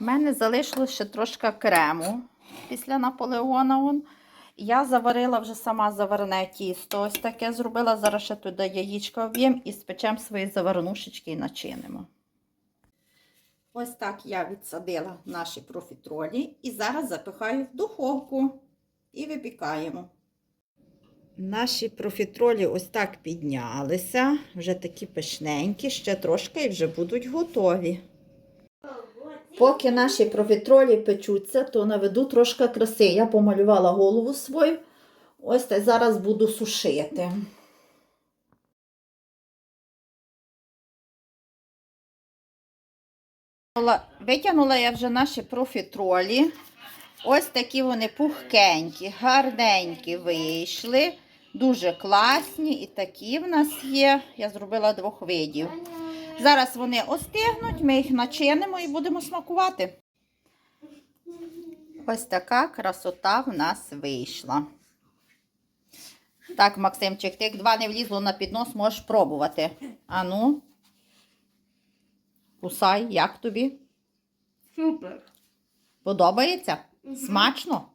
У мене залишилося ще трошки крему після Наполеона. Он. Я заварила вже сама заварне тісто. Ось таке зробила. Зараз ще туди яєчко вб'ємо і спечемо свої заварнушечки і начинимо. Ось так я відсадила наші профітролі і зараз запихаю в духовку і випікаємо. Наші профітролі ось так піднялися, вже такі пишненькі, ще трошки і вже будуть готові. Поки наші профітролі печуться, то наведу трошки краси. Я помалювала голову свою. Ось так зараз буду сушити. Витягнула я вже наші профітролі. Ось такі вони пухкенькі, гарненькі вийшли. Дуже класні і такі в нас є. Я зробила двох видів. Зараз вони остигнуть, ми їх начинимо і будемо смакувати. Ось така красота в нас вийшла. Так, Максимчик, ти як два не влізло на піднос, можеш пробувати. Ану. Кусай, як тобі? Супер. Подобається? Смачно? Угу.